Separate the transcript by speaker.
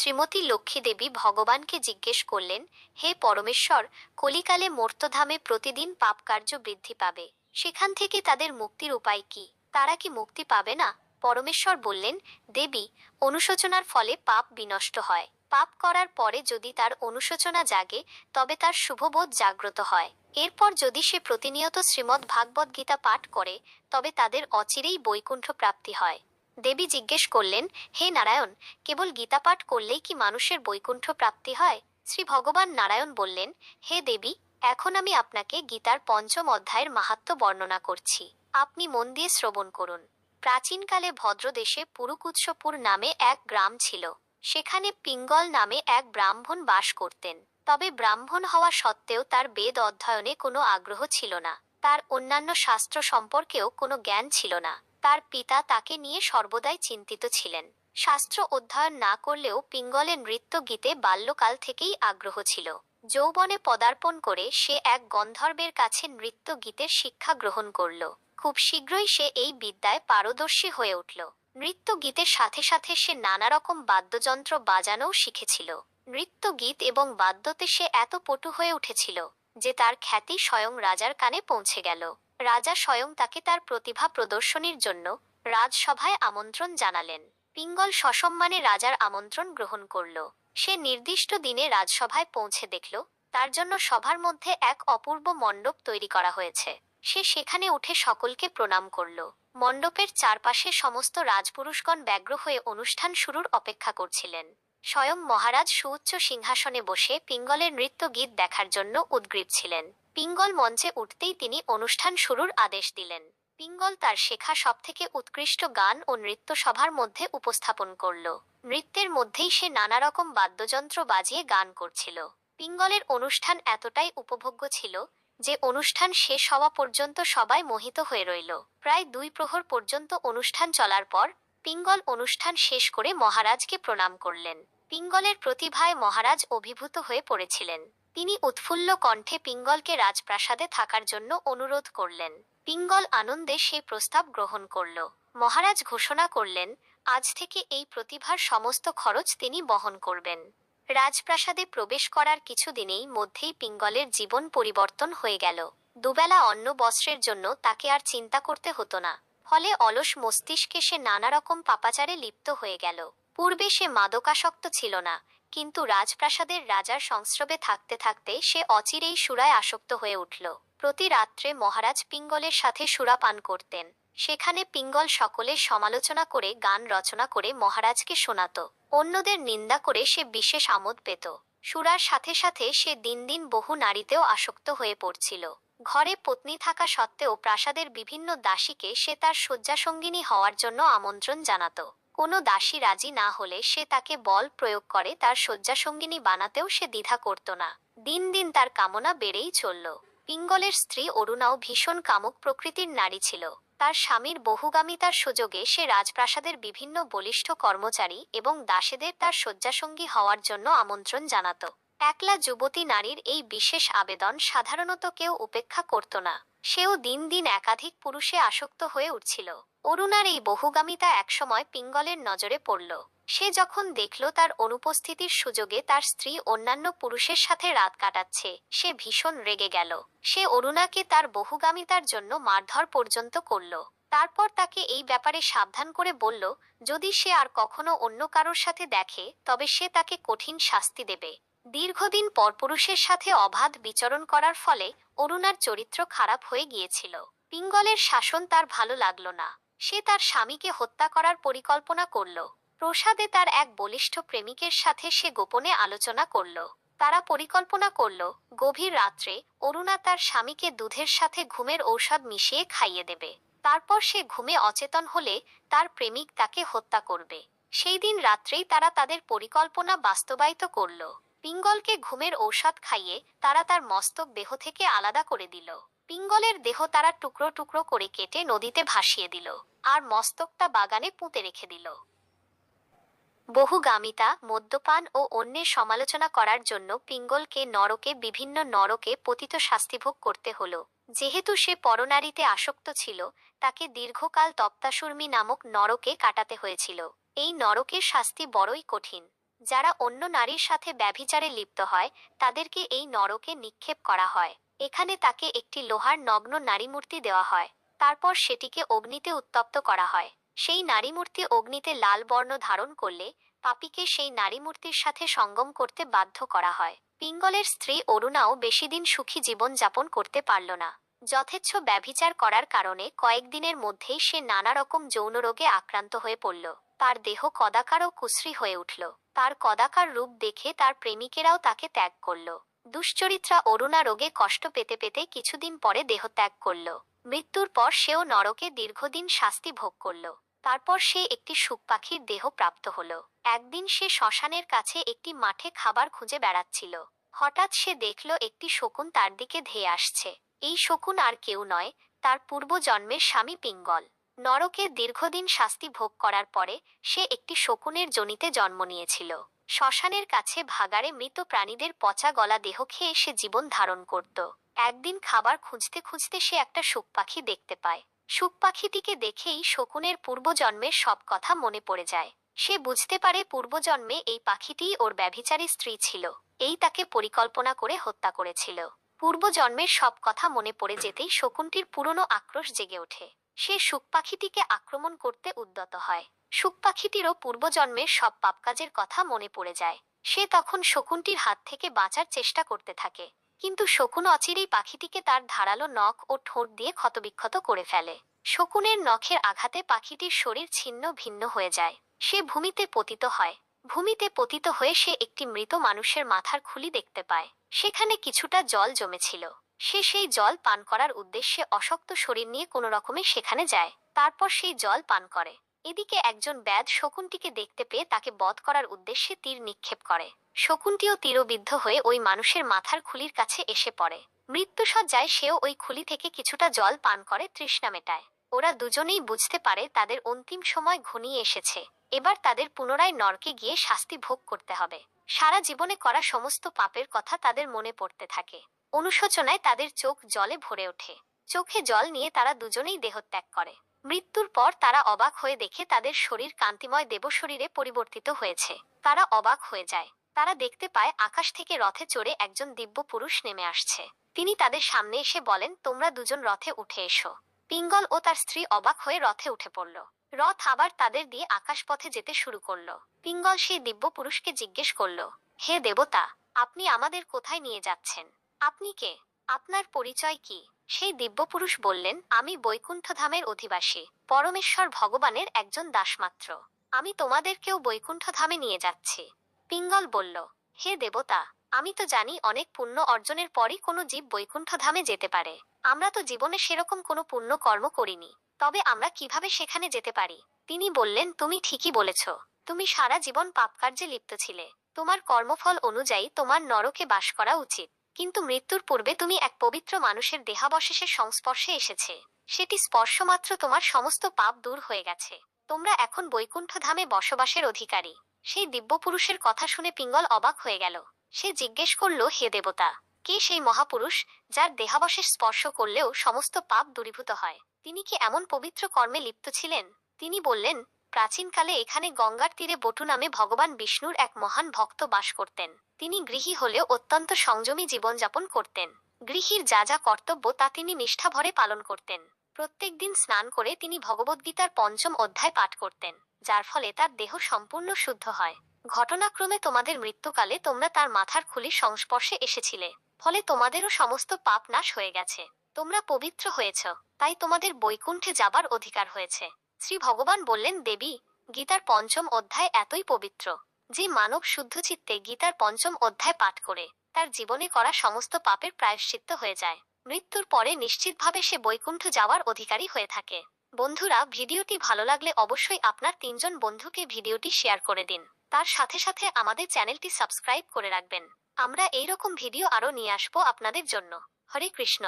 Speaker 1: শ্রীমতী লক্ষ্মী দেবী ভগবানকে জিজ্ঞেস করলেন, হে পরমেশ্বর, কলিকালে মর্তধামে প্রতিদিন পাপকার্য বৃদ্ধি পাবে। সেখান থেকে তাদের মুক্তির উপায় কি? তারা কি মুক্তি পাবে না? পরমেশ্বর বললেন, দেবী, অনুশোচনার ফলে পাপ বিনষ্ট হয়। পাপ করার পরে যদি তার অনুশোচনা জাগে, তবে তার শুভবোধ জাগ্রত হয়। এরপর যদি সে প্রতিনিয়ত শ্রীমদ্ ভাগবত গীতা পাঠ করে, তবে তাদের অচিরেই বৈকুণ্ঠ প্রাপ্তি হয়। দেবী জিজ্ঞেস করলেন, হে নারায়ণ, কেবল গীতা পাঠ করলেই কি মানুষের বৈকুণ্ঠ প্রাপ্তি হয়? শ্রী ভগবান নারায়ণ বললেন, হে দেবী, এখন আমি আপনাকে গীতার পঞ্চম অধ্যায়ের মাহাত্ম্য বর্ণনা করছি। আপনি মন দিয়ে শ্রবণ করুন। প্রাচীনকালে ভদ্রদেশে পুরুকুৎসপুর নামে এক গ্রাম ছিল। সেখানে পিঙ্গল নামে এক ব্রাহ্মণ বাস করতেন। তবে ব্রাহ্মণ হওয়া সত্ত্বেও তার বেদ অধ্যয়নে কোনো আগ্রহ ছিল না। তার অন্যান্য শাস্ত্র সম্পর্কেও কোনো জ্ঞান ছিল না। তার পিতা তাকে নিয়ে সর্বদাই চিন্তিত ছিলেন। শাস্ত্র অধ্যয়ন না করলেও পিঙ্গলের নৃত্য গীতে বাল্যকাল থেকেই আগ্রহ ছিল। যৌবনে পদার্পণ করে সে এক গন্ধর্বের কাছে নৃত্য গীতের শিক্ষা গ্রহণ করল। খুব শীঘ্রই সে এই বিদ্যায় পারদর্শী হয়ে উঠল। নৃত্য গীতের সাথে সাথে সে নানা রকম বাদ্যযন্ত্র বাজানোও শিখেছিল। নৃত্য গীত এবং বাদ্যতে সে এত পটু হয়ে উঠেছিল যে তার খ্যাতি স্বয়ং রাজার কানে পৌঁছে গেল। রাজা স্বয়ং তাকে তার প্রতিভা প্রদর্শনীর জন্য রাজসভায় আমন্ত্রণ জানালেন। পিঙ্গল সসম্মানে রাজার আমন্ত্রণ গ্রহণ করল। সে নির্দিষ্ট দিনে রাজসভায় পৌঁছে দেখল, তার জন্য সভার মধ্যে এক অপূর্ব মণ্ডপ তৈরি করা হয়েছে। সে সেখানে উঠে সকলকে প্রণাম করল। মণ্ডপের চারপাশে সমস্ত রাজপুরুষগণ ব্যগ্র হয়ে অনুষ্ঠান শুরুর অপেক্ষা করছিলেন। স্বয়ং মহারাজ সুউচ্চ সিংহাসনে বসে পিঙ্গলের নৃত্য গীত দেখার জন্য উদ্গ্রীব ছিলেন। পিঙ্গল মঞ্চে উঠতেই তিনি অনুষ্ঠান শুরুর আদেশ দিলেন। পিঙ্গল তার শেখা সবথেকে উৎকৃষ্ট গান ও নৃত্য সভার মধ্যে উপস্থাপন করল। নৃত্যের মধ্যেই সে নানা রকম বাদ্যযন্ত্র বাজিয়ে গান করছিল। পিঙ্গলের অনুষ্ঠান এতটাই উপভোগ্য ছিল যে অনুষ্ঠান শেষ হওয়া পর্যন্ত সবাই মোহিত হয়ে রইল। প্রায় দুই প্রহর পর্যন্ত অনুষ্ঠান চলার পর পিঙ্গল অনুষ্ঠান শেষ করে মহারাজকে প্রণাম করলেন। পিঙ্গলের প্রতিভায় মহারাজ অভিভূত হয়ে পড়েছিলেন। তিনি উৎফুল্ল কণ্ঠে পিঙ্গলকে রাজপ্রাসাদে থাকার জন্য অনুরোধ করলেন। পিঙ্গল আনন্দে সেই প্রস্তাব গ্রহণ করল। মহারাজ ঘোষণা করলেন, আজ থেকে এই প্রতিভার সমস্ত খরচ তিনি বহন করবেন। রাজপ্রাসাদে প্রবেশ করার কিছুদিনেই মধ্যেই পিঙ্গলের জীবন পরিবর্তন হয়ে গেল। দুবেলা অন্ন বস্ত্রের জন্য তাকে আর চিন্তা করতে হতো না। ফলে অলস মস্তিষ্কে সে নানা রকম পাপাচারে লিপ্ত হয়ে গেল। পূর্বে সে মাদকাসক্ত ছিল না কিন্তু রাজপ্রাসাদের রাজার সংস্রবে থাকতে থাকতে সে অচিরেই সুরায় আসক্ত হয়ে উঠল। প্রতি রাত্রে মহারাজ পিঙ্গলের সাথে সুরা পান করতেন। সেখানে পিঙ্গল সকলের সমালোচনা করে, গান রচনা করে মহারাজকে শোনাত। অন্যদের নিন্দা করে সে বিশেষ আমোদ পেত। সুরার সাথে সাথে সে দিন দিন বহু নারীতেও আসক্ত হয়ে পড়ছিল। ঘরে পত্নী থাকা সত্ত্বেও প্রাসাদের বিভিন্ন দাসীকে সে তার শয্যাসঙ্গিনী হওয়ার জন্য আমন্ত্রণ জানাত। কোনো দাসী রাজি না হলে সে তাকে বল প্রয়োগ করে তার শয্যাসঙ্গিনী বানাতেও সে দ্বিধা করত না। দিন দিন তার কামনা বেড়েই চলল। পিঙ্গলের স্ত্রী অরুণাও ভীষণ কামুক প্রকৃতির নারী ছিল। তার স্বামীর বহুগামিতার সুযোগে সে রাজপ্রাসাদের বিভিন্ন বলিষ্ঠ কর্মচারী এবং দাসেদের তার শয্যাসঙ্গী হওয়ার জন্য আমন্ত্রণ জানাত। একলা যুবতী নারীর এই বিশেষ আবেদন সাধারণত কেউ উপেক্ষা করত না। সেও দিন দিন একাধিক পুরুষে আসক্ত হয়ে উঠছিল। অরুণার এই বহুগামিতা একসময় পিঙ্গলের নজরে পড়ল। সে যখন দেখল তার অনুপস্থিতির সুযোগে তার স্ত্রী অন্যান্য পুরুষের সাথে রাত কাটাচ্ছে, সে ভীষণ রেগে গেল। সে অরুণাকে তার বহুগামিতার জন্য মারধর পর্যন্ত করল। তারপর তাকে এই ব্যাপারে সাবধান করে বলল, যদি সে আর কখনো অন্য কারোর সাথে দেখে, তবে সে তাকে কঠিন শাস্তি দেবে। দীর্ঘদিন পরপুরুষের সাথে অবাধ বিচরণ করার ফলে অরুণার চরিত্র খারাপ হয়ে গিয়েছিল। পিঙ্গলের শাসন তার ভালো লাগল না। সে তার স্বামীকে হত্যা করার পরিকল্পনা করল। প্রসাদে তার এক বলিষ্ঠ প্রেমিকের সাথে সে গোপনে আলোচনা করল। তারা পরিকল্পনা করল, গভীর রাত্রে অরুণা তার স্বামীকে দুধের সাথে ঘুমের ঔষধ মিশিয়ে খাইয়ে দেবে। তারপর সে ঘুমে অচেতন হলে তার প্রেমিক তাকে হত্যা করবে। সেই দিন রাত্রেই তারা তাদের পরিকল্পনা বাস্তবায়িত করল। পিঙ্গলকে ঘুমের ঔষধ খাইয়ে তারা তার মস্তক দেহ থেকে আলাদা করে দিল। পিঙ্গলের দেহ তারা টুকরো টুকরো করে কেটে নদীতে ভাসিয়ে দিল আর মস্তকটা বাগানে পুঁতে রেখে দিল। বহুগামিতা, মদ্যপান ও অন্যের সমালোচনা করার জন্য পিঙ্গলকে নরকে, বিভিন্ন নরকে পতিত শাস্তিভোগ করতে হলো। যেহেতু সে পরনারীতে আসক্ত ছিল, তাকে দীর্ঘকাল তপ্তাসুর্মি নামক নরকে কাটাতে হয়েছিল। এই নরকের শাস্তি বড়ই কঠিন। যারা অন্য নারীর সাথে ব্যভিচারে লিপ্ত হয়, তাদেরকে এই নরকে নিক্ষেপ করা হয়। এখানে তাকে একটি লোহার নগ্ন নারী মূর্তি দেওয়া হয়। তারপর সেটিকে অগ্নিতে উত্তপ্ত করা হয়। সেই নারী মূর্তি অগ্নিতে লাল বর্ণ ধারণ করলে পাপিকে সেই নারী মূর্তির সাথে সঙ্গম করতে বাধ্য করা হয়। পিঙ্গলের স্ত্রী অরুণাও বেশি দিন সুখী জীবন যাপন করতে পারল না। যথেচ্ছ ব্যভিচার করার কারণে কয়েকদিনের মধ্যেই সে নানা রকম যৌন রোগে আক্রান্ত হয়ে পড়ল। তার দেহ কদাকার ও কুশ্রী হয়ে উঠল। তার কদাকার রূপ দেখে তার প্রেমিকেরাও তাকে ত্যাগ করল। দুশ্চরিত্রা অরুণা রোগে কষ্ট পেতে পেতে কিছুদিন পরে দেহত্যাগ করল। মৃত্যুর পর সেও নরকে দীর্ঘদিন শাস্তি ভোগ করল। তারপর সে একটি সুখ পাখির দেহ প্রাপ্ত হল। একদিন সে শ্মশানের কাছে একটি মাঠে খাবার খুঁজে বেড়াচ্ছিল। হঠাৎ সে দেখল একটি শকুন তার দিকে ধেয়ে আসছে। এই শকুন আর কেউ নয়, তার পূর্বজন্মের স্বামী পিঙ্গল। নরকে দীর্ঘদিন শাস্তি ভোগ করার পরে সে একটি শকুনের জনিতে জন্ম নিয়েছিল। শ্মশানের কাছে ভাগাড়ে মৃত প্রাণীদের পচা গলা দেহ খেয়ে সে জীবন ধারণ করত। একদিন খাবার খুঁজতে খুঁজতে সে একটা সুখ পাখি দেখতে পায়। সুখ পাখিটিকে দেখেই শকুনের পূর্বজন্মের সব কথা মনে পড়ে যায়। সে বুঝতে পারে পূর্বজন্মে এই পাখিটিই ওর ব্যভিচারী স্ত্রী ছিল। এই তাকে পরিকল্পনা করে হত্যা করেছিল। পূর্বজন্মের সব কথা মনে পড়ে যেতেই শকুনটির পুরনো আক্রোশ জেগে ওঠে। সে সুখ পাখিটিকে আক্রমণ করতে উদ্যত হয়। সুখ পাখিটিরও পূর্বজন্মের সব পাপকাজের কথা মনে পড়ে যায়। সে তখন শকুনটির হাত থেকে বাঁচার চেষ্টা করতে থাকে। কিন্তু শকুন অচিরেই পাখিটিকে তার ধারালো নখ ও ঠোঁট দিয়ে ক্ষতবিক্ষত করে ফেলে। শকুনের নখের আঘাতে পাখিটির শরীর ছিন্ন ভিন্ন হয়ে যায়। সে ভূমিতে পতিত হয়। ভূমিতে পতিত হয়ে সে একটি মৃত মানুষের মাথার খুলি দেখতে পায়। সেখানে কিছুটা জল জমেছিল। সে সেই জল পান করার উদ্দেশ্যে অশক্ত শরীর নিয়ে কোনো রকমে সেখানে যায়। তারপর সেই জল পান করে। এদিকে একজন ব্যাদ শকুনটিকে দেখতে পেয়ে তাকে বধ করার উদ্দেশ্যে তীর নিক্ষেপ করে। শকুনটিও তীরবিদ্ধ হয়ে ওই মানুষের মাথার খুলির কাছে এসে পড়ে। মৃত্যুসজ্জায় সেও ওই খুলি থেকে কিছুটা জল পান করে তৃষ্ণা মেটায়। ওরা দুজনেই বুঝতে পারে তাদের অন্তিম সময় ঘনিয়ে এসেছে। এবার তাদের পুনরায় নরকে গিয়ে শাস্তি ভোগ করতে হবে। সারা জীবনে করা সমস্ত পাপের কথা তাদের মনে পড়তে থাকে। অনুশোচনায় তাদের চোখ জলে ভরে ওঠে। চোখে জল নিয়ে তারা দুজনেই দেহত্যাগ করে। মৃত্যুর পর তারা অবাক হয়ে দেখে তাদের শরীর কান্তিময় দেব শরীরে পরিবর্তিত হয়েছে। তারা অবাক হয়ে যায়। তারা দেখতে পায় আকাশ থেকে রথে চড়ে একজন দিব্য পুরুষ নেমে আসছে। তিনি তাদের সামনে এসে বলেন, তোমরা দুজন রথে উঠে এসো। পিঙ্গল ও তার স্ত্রী অবাক হয়ে রথে উঠে পড়ল। রথ আবার তাদের দিয়ে আকাশপথে যেতে শুরু করল। পিঙ্গল সেই দিব্য পুরুষকে জিজ্ঞেস করল, হে দেবতা, আপনি আমাদের কোথায় নিয়ে যাচ্ছেন? আপনি কে? আপনার পরিচয় কি? সেই দিব্যপুরুষ বললেন, আমি বৈকুণ্ঠ ধামের অধিবাসী। পরমেশ্বর ভগবানের একজন দাসমাত্র। আমি তোমাদেরকেও বৈকুণ্ঠ ধামে নিয়ে যাচ্ছি। পিঙ্গল বলল, হে দেবতা, আমি তো জানি অনেক পুণ্য অর্জনের পরই কোনো জীব বৈকুণ্ঠ ধামে যেতে পারে। আমরা তো জীবনে সেরকম কোনো পুণ্য কর্ম করিনি। তবে আমরা কীভাবে সেখানে যেতে পারি? তিনি বললেন, তুমি ঠিকই বলেছ। তুমি সারা জীবন পাপকার্যে লিপ্ত ছিলে। তোমার কর্মফল অনুযায়ী তোমার নরকে বাস করা উচিত। কিন্তু মৃত্যুর পূর্বে তুমি এক পবিত্র মানুষের দেহাবশেষের সংস্পর্শে এসেছে। সেটি স্পর্শমাত্র তোমার সমস্ত পাপ দূর হয়ে গেছে। তোমরা এখন বৈকুণ্ঠ ধামে বসবাসের অধিকারী। সেই দিব্য পুরুষের কথা শুনে পিঙ্গল অবাক হয়ে গেল। সে জিজ্ঞেস করল, হে দেবতা, কে সেই মহাপুরুষ যার দেহাবশেষ স্পর্শ করলেও সমস্ত পাপ দূরীভূত হয়? তিনি কি এমন পবিত্র কর্মে লিপ্ত ছিলেন? তিনি বললেন প্রাচীনকালে এখানে গঙ্গার তীরে বটু নামে ভগবান বিষ্ণুর এক মহান ভক্ত বাস করতেন। তিনি গৃহী হলেও অত্যন্ত সংযমী জীবনযাপন করতেন। গৃহীর যা যা কর্তব্য তা তিনি নিষ্ঠাভরে পালন করতেন। প্রত্যেক দিন স্নান করে তিনি ভগবদ্গীতার পঞ্চম অধ্যায় পাঠ করতেন, যার ফলে তার দেহ সম্পূর্ণ শুদ্ধ হয়। ঘটনাক্রমে তোমাদের মৃত্যুকালে তোমরা তার মাথার খুলির সংস্পর্শে এসেছিলে, ফলে তোমাদেরও সমস্ত পাপ নাশ হয়ে গেছে। তোমরা পবিত্র হয়েছ, তাই তোমাদের বৈকুণ্ঠে যাবার অধিকার হয়েছে। শ্রী ভগবান বললেন, দেবী, গীতার পঞ্চম অধ্যায় এতই পবিত্র, যে মানব শুদ্ধ চিত্তে গীতার পঞ্চম অধ্যায় পাঠ করে তার জীবনে করা সমস্ত পাপের প্রায়শ্চিত্ত হয়ে যায়। মৃত্যুর পরে নিশ্চিতভাবে সে বৈকুণ্ঠ যাওয়ার অধিকারী হয়ে থাকে। বন্ধুরা, ভিডিওটি ভালো লাগলে অবশ্যই আপনার তিনজন বন্ধুকে ভিডিওটি শেয়ার করে দিন। তার সাথে সাথে আমাদের চ্যানেলটি সাবস্ক্রাইব করে রাখবেন। আমরা এই রকম ভিডিও আরও নিয়ে আসব আপনাদের জন্য। হরে কৃষ্ণ।